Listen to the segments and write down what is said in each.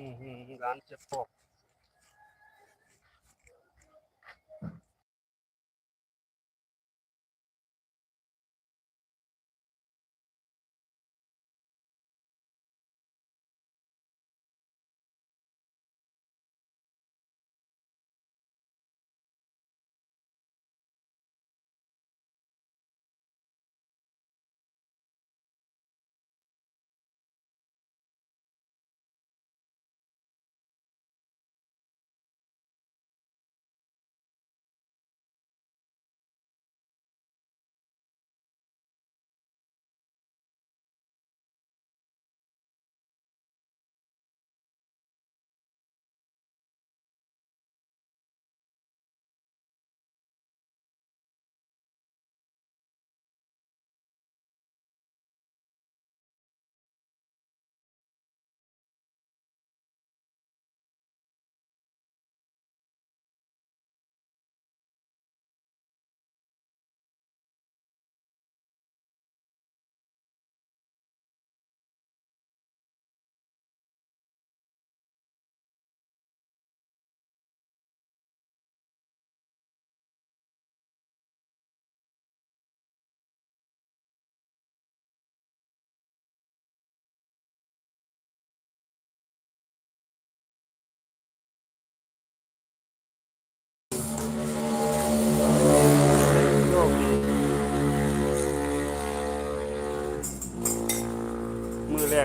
อืมอืม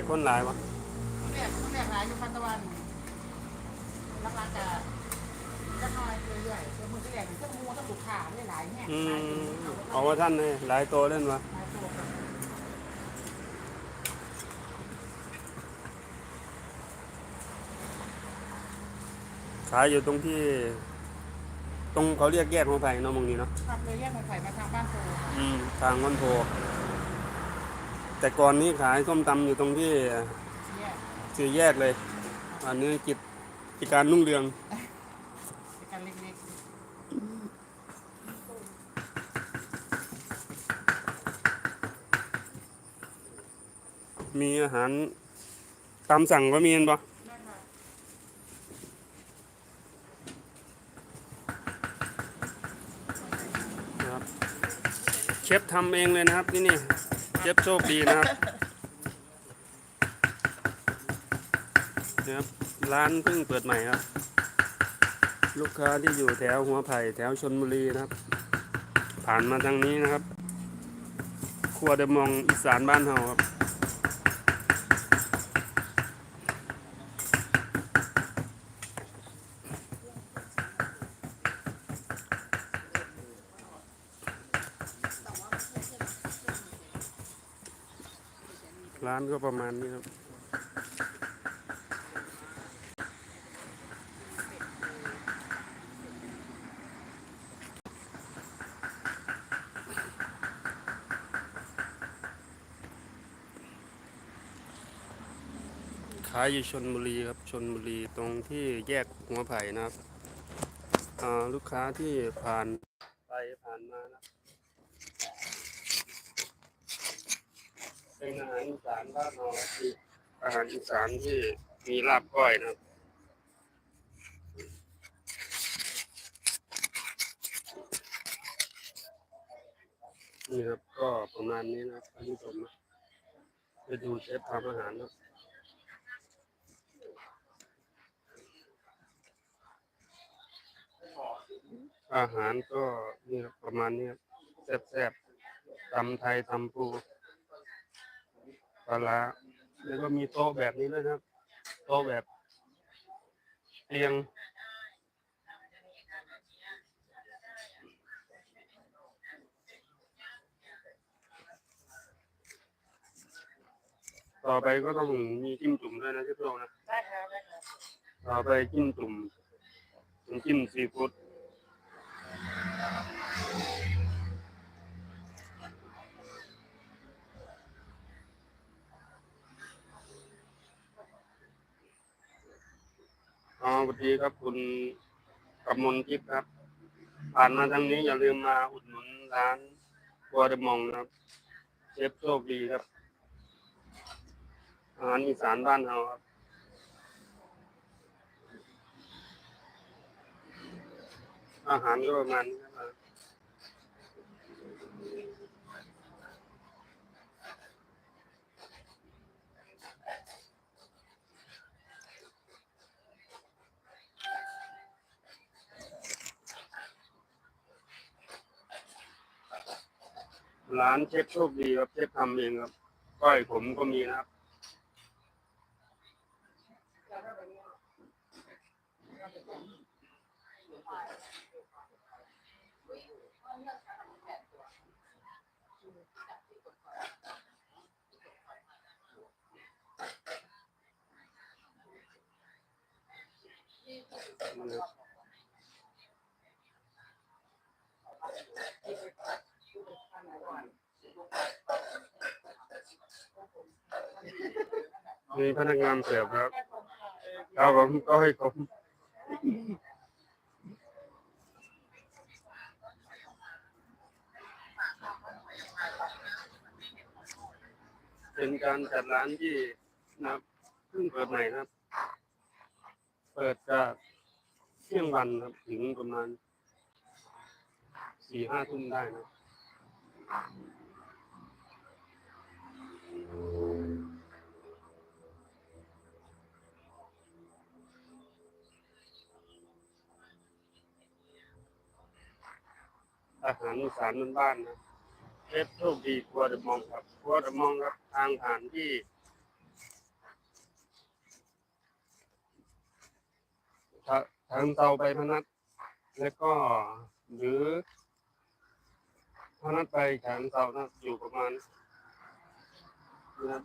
คนหลายวะแรกแรกหลายอยู่พันตะวันรักรักจะจะน้อยเรื่อยๆเดี๋ยวมือที่แรกเครื่องมูต้องบุกขาได้หลายแห่อืหลายมตัวเอาว่าท่านเลยหลายโตเล่นวะหลายตัวขายอยู่ตรงที่ ตรงเขาเรียกแยกของไผ่เนาะมึงนี้เนาะครับเลยแยกมาไข่มาทางบ้านโพอืมทางวันโพ แต่ก่อนนี้ขายส้มตำอยู่ตรงที่แยกสี่แยกเลย อันนี้กิจกิจการนุ่งเรืองเป็นการเล็กมีอาหารตามสั่งก็มีเห็นปะๆนั่นค่ะนะครับเชฟทำเองเลยนะครับที่นี่ เจ็บโชคดีนะครับนะครับ ร้านเพิ่งเปิดใหม่ครับ ลูกค้าที่อยู่แถวหัวไผ่แถวชนบุรีนะครับ ผ่านมาทางนี้นะครับ ครัวเดมองอีสานบ้านเฮาครับ ก็ประมาณนี้ครับ ขายอยู่ชนบุรีครับชนบุรีตรงที่แยกหัวไผ่นะครับลูกค้าที่ผ่านไปผ่านมานะ เป็นอาหารอีสานบ้านเราที่อาหารอีสานที่มีลาบก้อยนะครับนี่ครับก็ประมาณนี้นะครับท่านผู้ชมนะไปดูเชฟทำอาหารนะอาหารก็นี่ประมาณนี้แซ่บๆตำไทยตำปู ปลาร้าแล้วก็มีโต๊ะแบบนี้ด้วยนะครับ โต๊ะแบบเตียงต่อไปก็ต้องมีจิ้มจุ่มด้วยนะที่โต๊ะนะได้ครับได้ครับต่อไปจิ้มจุ่มน้ำจิ้มซีฟู้ด อ๋อวันนี้ครับคุณกำมลทิพย์ครับ ผ่านมาทางนี้อย่าลืมมาอุดหนุนร้านกัวเดมองนะครับเชฟโชคดีครับอาหารอีสานบ้านเราครับอาหารก็ประมาณ ร้านเชฟโชคดีครับเชฟทำเองครับก้อยผมก็มีนะครับ มีพนักงานเสิร์ฟครับเราผมก็ให้ผมเป็นการจัดร้านที่นะครับเพิ่งเปิดใหม่นะครับ เปิดจากเที่ยงวันครับถึงประมาณสี่ห้าทุ่มได้นะ อาหารอีสานบ้านๆนะเชฟโชคดีครัวเดอะมองครับครัวเดอะมองครับทางผ่านที่ทาทางเตาไปพนัสแล้วก็หรือพนัสไปฉางเตานะอยู่ประมาณนะ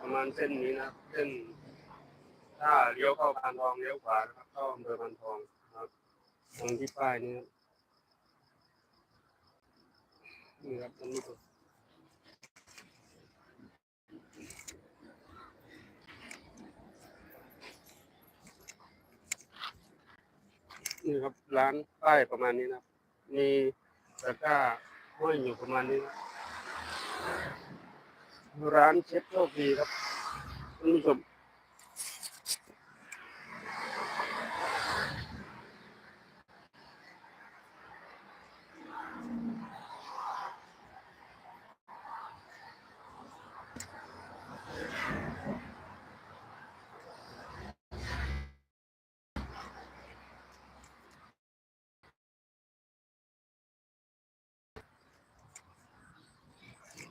ประมาณเส้นนี้นะเส้นถ้าเลี้ยวเข้าพานทองเลี้ยวขวานะครับเข้าอำเภอพานทองนะครับตรงที่ป้ายนี้ นี่ครับอันนี้ก็นี่ครับร้านป้ายประมาณนี้นะครับ มีตะกร้าห้อยอยู่ประมาณนี้นะร้านเชฟโชคดีครับท่านผู้ชม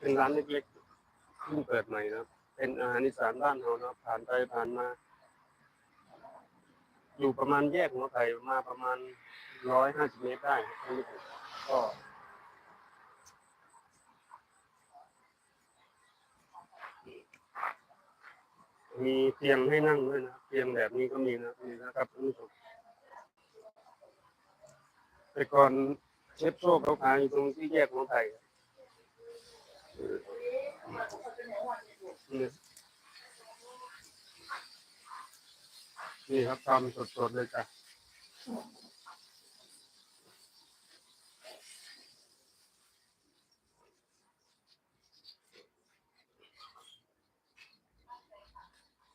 เป็นร้านเล็กๆเพิ่งเปิดใหม่นะครับ เป็นอาหารอีสานบ้านเรานะครับผ่านไปผ่านมา อยู่ประมาณแยกหัวไผ่มาประมาณร้อยห้าสิบเมตรได้ครับท่านผู้ชมก็มีเตียงให้นั่งด้วยนะเตียงแบบนี้ก็มีนะนี่นะครับท่านผู้ชมแต่ก่อนเชฟโชคเขาขายอยู่ตรงที่แยกหัวไผ่ นี่ครับทำสดๆเลยจ้ะ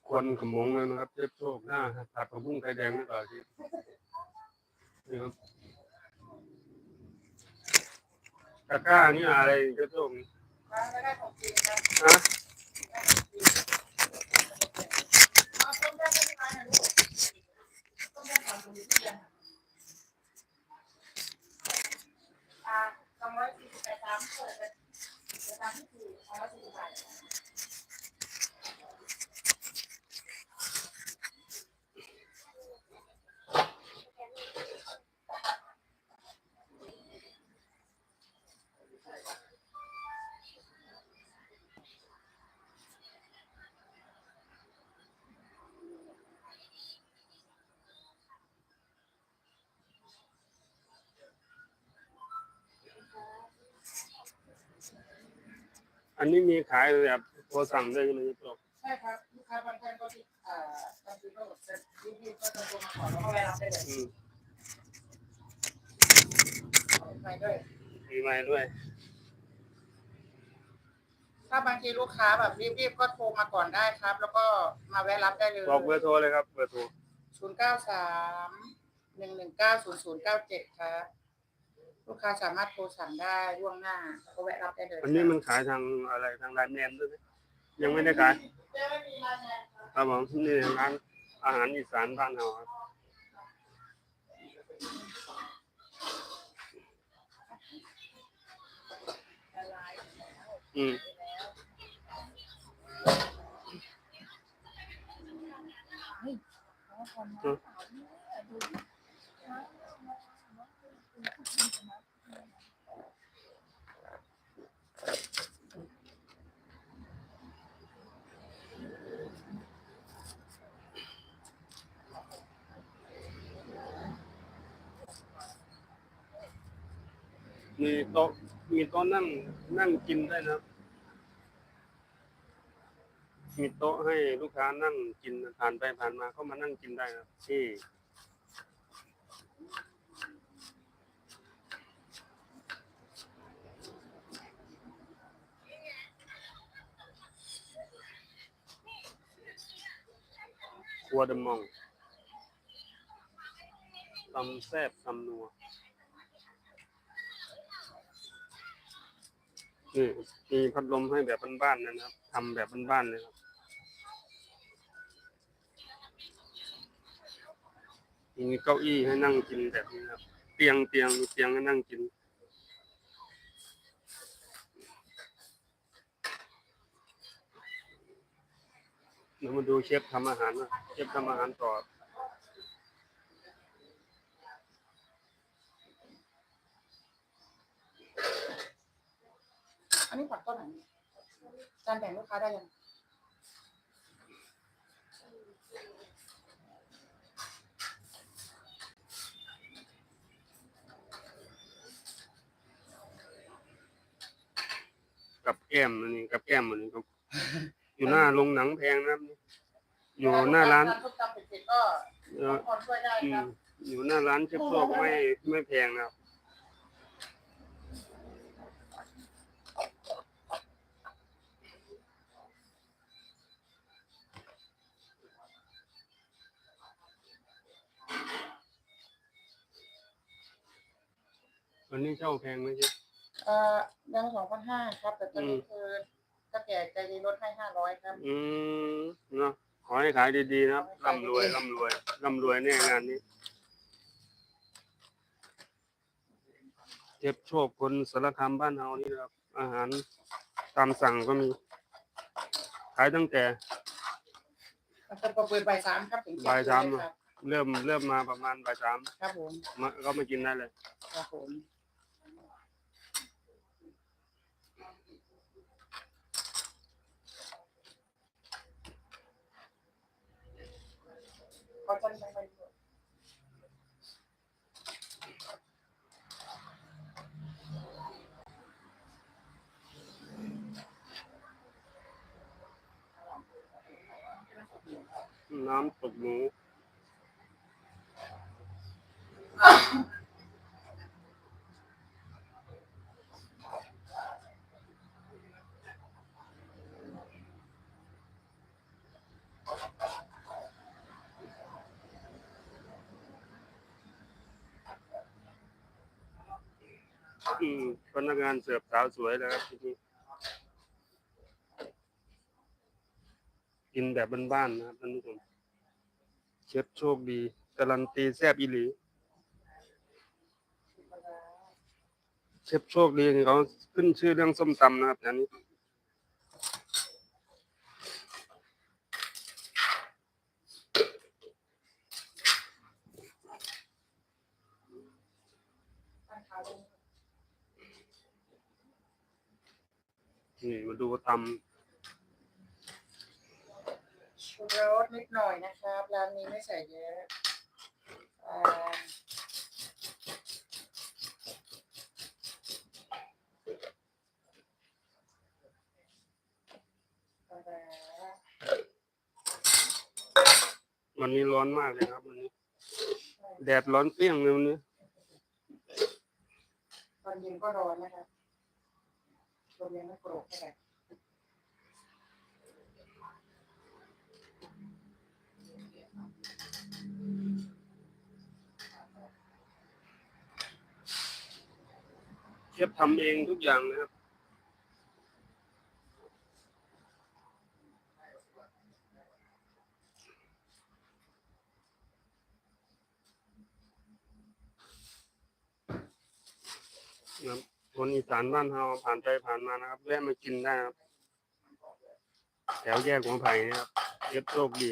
ควันขมงเลยนะครับเชฟโชคหน้าผัดผักบุ้งไข่แดงนี่ก่อนที่นี่ครับตะกร้านี่อะไรเชฟโชค นะ ทอันนี้มีขายแบบโทรสั่งได้ใช่ไหมเชฟโชคใช่ครับลูกค้าบางท่านก็ที่เอ่อทำซื้อก็เสร็จรีบๆก็จะโทรมาขอแล้วก็แวะรับได้เลยอืมไปด้วยมีไม้ด้วย ถ้าบางทีลูกค้าแบบรีบๆก็โทรมาก่อนได้ครับ แล้วก็มาแวะรับได้เลยบอกเบอร์โทรเลยครับเบอร์โทรศูนย์เก้าสามหนึ่งหนึ่งเก้าศูนย์ศูนย์เก้าเจ็ดครับ ลูกค้าสามารถโทรสั่งได้ล่วงหน้าก็แวะรับได้เลยอันนี้มันขายทางอะไรทางไลน์แมนด้วยไหมยังไม่ได้ขายจะไม่มีร้านเนี่ยครับผมนี่ร้านอาหารอีสานบ้านเราครับอืมมีีโต๊ะมีโต๊ะนั่งนั่งกินได้นะมีโต๊ะให้ลูกค้านั่งกินผ่านไปผ่านมาก็มานั่งกินได้นะที่ครัวเดมองตำแซบตำนัว นี่มีพัดลมให้แบบบ้านๆนะครับทำแบบบ้านๆเลยครับมีเก้าอี้ให้นั่งกินแบบนี้ครับ เตียงเตียงมีเตียงให้นั่งกินเดี๋ยวมาดูเชฟทำอาหารนะเชฟทำอาหารต่อ นนี้ผักต้นไหนจานแบ่งลูกค้าได้ยังกับแก้มอันนี้กับแก้มอันนี้ก็อยู่หน้าโรงหนังแพงนะครับอยู่หน้าร้านทุกตำเผ็ดๆก็เออคนช่วยได้อืครัมบ อยู่หน้าร้านเชฟโซกไม่ไม่แพงนะครับ วันนี้เช่าแพงไหมเชฟเอ่อยังสองพันห้าครับ แต่ตอนนี้คือถ้าแก่ใจดีลดให้ห้าร้อยครับ อืมเนาะขอให้ขายดีๆนะครับร่ำรวยร่ำรวยร่ำรวยแน่งานนี้ เจ็บโชคคนสารคามบ้านเฮานี่นะครับ อาหารตามสั่งก็มี ขายตั้งแต่ มันจะเปิดบ่ายสามครับถึงเที่งบ่ายสามครับเริ่มเริ่มมาประมาณบ่ายสามครับผมมาก็มากินได้เลย ครับผม ขอจันทร์ไปด้วย น้ำตกหมู อืมพนักงานเสิร์ฟสาวสวยแล้วครับที่นี่กินแบบบ้านๆนะครับท่านผู้ชมเชฟโชคดีการันตีแซบอีหลีเชฟโชคดีเขาขึ้นชื่อเรื่องส้มตำนะครับอันนี้ นี่มาดูตชูรสนิดหน่อยนะครับ ร้านนี้ไม่ใส่เยอะอ่าปลาร้าำวันนี้ร้อนมากเลยครับวันนี้แดดร้อนเปรี้ยงเลยวันนี้ ตอนเย็นก็ร้อนนะครับ ลมยังไม่โกรกเท่ไหร่ชฟทำเองทุกอย่างนะครับ นะ คนอีสานบ้านเราผ่านไปผ่านมานะครับแวะมากินได้ครับแถวแยกหัวไผ่นะครับเย็บโชคดี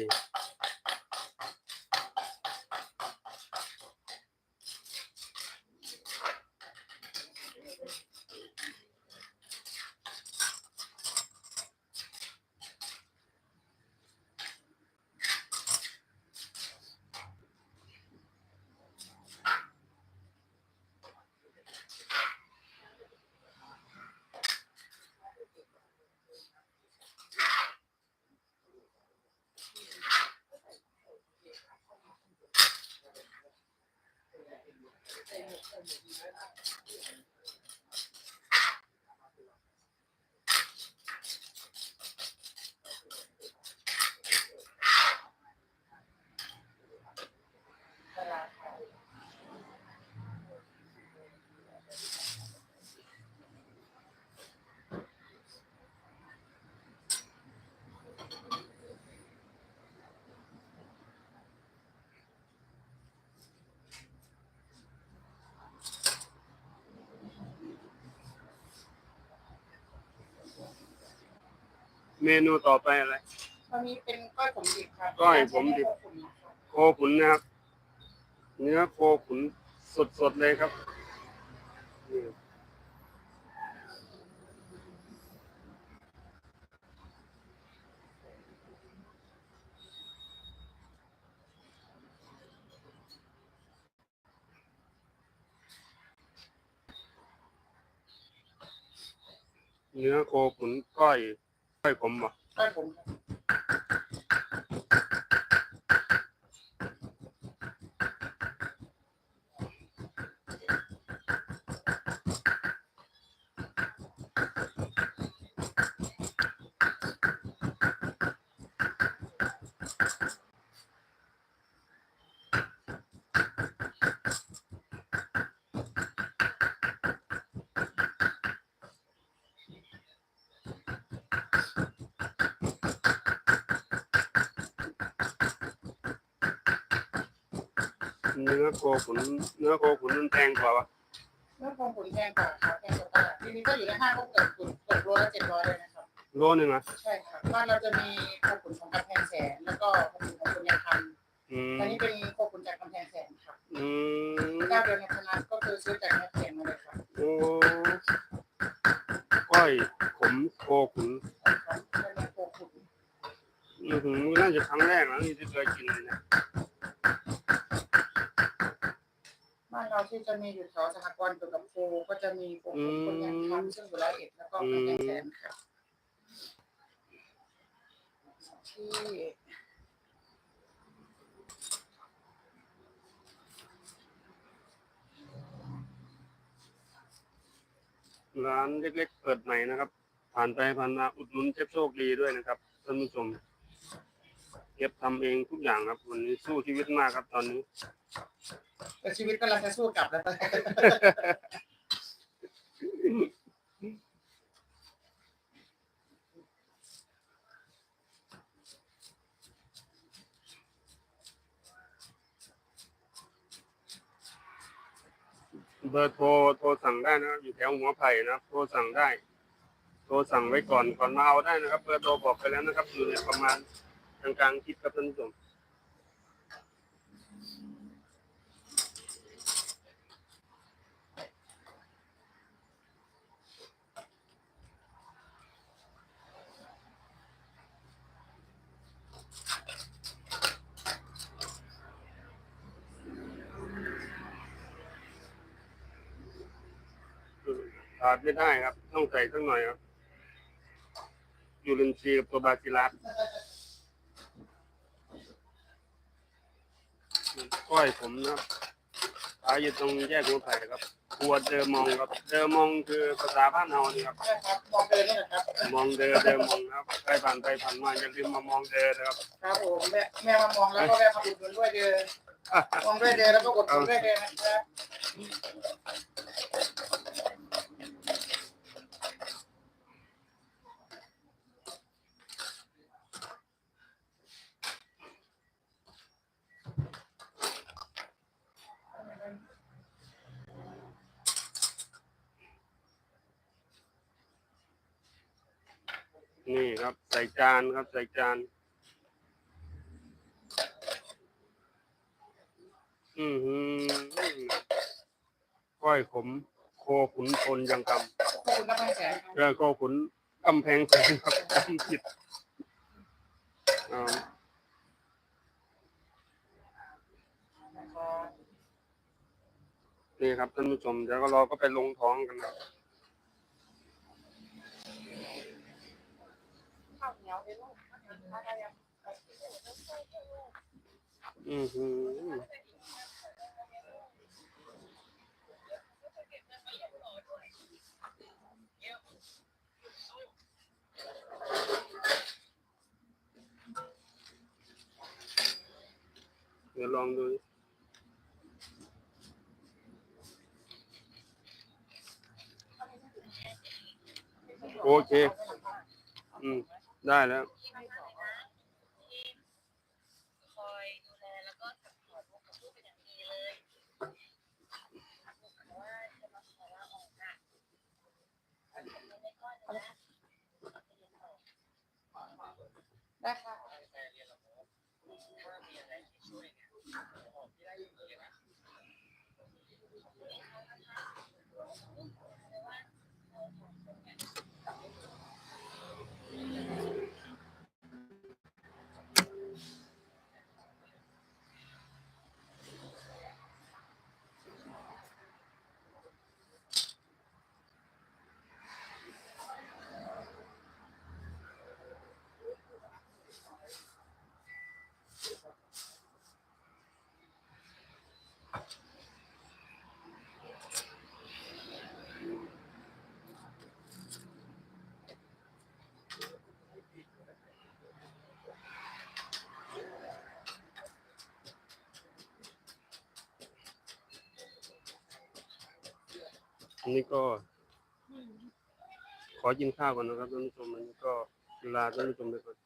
เมนูต่อไปอะไร ตอนนี้เป็นก้อยผมดิบครับก้อยผมดิบก้อยผมครับโคขุนนะครับ เนื้อโคขุนสดๆเลยครับนี่เนื้อโคขุนก้อย ก้อยผมบ่ก้อยผมครับ เนื้อโคขุนเนื้อโคขุนมันแพงกว่าวะเรื่องของผลแพงกว่าครับแพงกว่าตลาดทีนี้ก็อยู่ในห้างก็เกิดขุนเกิดโลละเจ็ดร้อยเลยนะครับโลหนึ่งอะใช่ครับบ้านเราจะมีโคขุนของกำแพงแสนแล้วก็โคขุนของคุณยายคอืมำอันนี้เป็นโคขุนจากกำแพงแสนครับอืมเจ้าเดียวในคณะก็คือซื้อจากแม่แพงมาเลยครับโอ้ก้อยขมโคขุนครับเป็นโคขุนอือหือน่าจะครั้งแรกนะที่เคยกินเลยนะ บ้านเราที่จะมีอยู่แถวสหกรณ์เกี่ยวกับโคก็จะมีโคขุนคนยายคำซึ่งอยู่ร้อยเอ็ดแล้วก็กำแพงแสนครับที่ร้านเล็กๆ เปิดใหม่นะครับ ผ่านไปผ่านมาอุดหนุนเชฟโชคดีด้วยนะครับท่านผู้ชมเก็บทำเองทุกอย่างครับ วันนี้สู้ชีวิตมากครับตอนนี้ แต่ชีวิตกำลังจะสู้กลับแล้วเบอร์โทรโทรสั่งได้นะครับอยู่แถวหัวไผ่นะครับโทรสั่งได้ โทรสั่งไว้ก่อนก่อนมาเอาได้นะครับเบอร์โทรบอกไปแล้วนะครับอยู่ในประมาณกลางๆคลิปครับท่านผู้ชม ขาดไม่ได้ครับ ต้องใส่สักหน่อยครับยูรินทรีย์กับตัวบาซิลัสก้อยผมนะครับขายอยู่ตรงแยกหัวไผ่ครับครัวเดอมองครับ เดอมองคือภาษาบ้านเรานี่ครับใช่ครับมองเดินนี่แหละครับ มองเดอเดอมองครับใครผ่านไปผ่านมาอย่าลืมมามองเดอนะครับ ครับผมแม่แม่มามองแล้วก็แม่มาอุดหนุนด้วยเดินมองด้วยเดินแล้วก็กดหนุนด้วยเดินนะครับ นี่ครับ ใส่จานครับ ใส่จาน อือหือก้อยขม โคขุนพลยังกขอบคุณรับให้แสนำเออโคขุนกำแพงแสนครับจำผิดอ่านี่ครับท่านผู้ชมเดี๋ยวก็เราก็ไปลงท้องกันนะข้าวเหนียวเป็นลูกอะไรอ่ะอือหือเได้แล้ว คอยดูแลแล้วก็สัพพอร์ตลูกกับลูกเป็นอย่างดีเลยบอกว่าจะมาขอลาออกนะไม่ได้ก้อนนะ ได้ค่ะ อันนี้ก็ ขอกินข้าวก่อนนะครับท่านผู้ชมอันนี้ก็ลาท่านผู้ชมไปก่อน